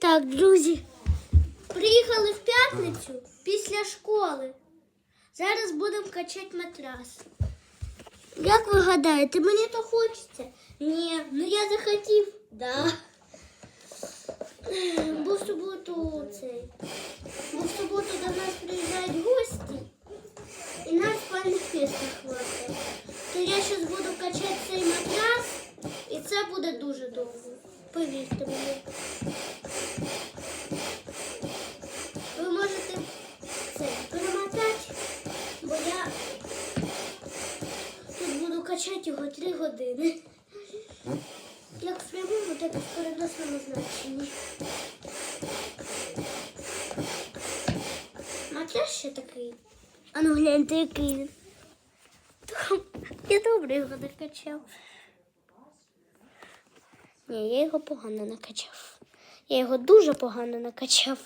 Так, друзі, приїхали в п'ятницю після школи. Зараз будемо качати матрас. Як ви гадаєте, мені то хочеться? Ні, ну я захотів. Да. Бо в суботу цей. Бо в суботу до нас приїжджають гості. І нас спальних місць хватить. То я зараз буду качати цей матрас, і це буде дуже довго. Повірте мені. Ви можете це перемотати, бо я качати його три години. Як в прямому, так і в переносному значенні. Матрас ще такий. А ну гляньте, який. Я добре його накачав. Ні, я його погано накачав. Я його дуже погано накачав.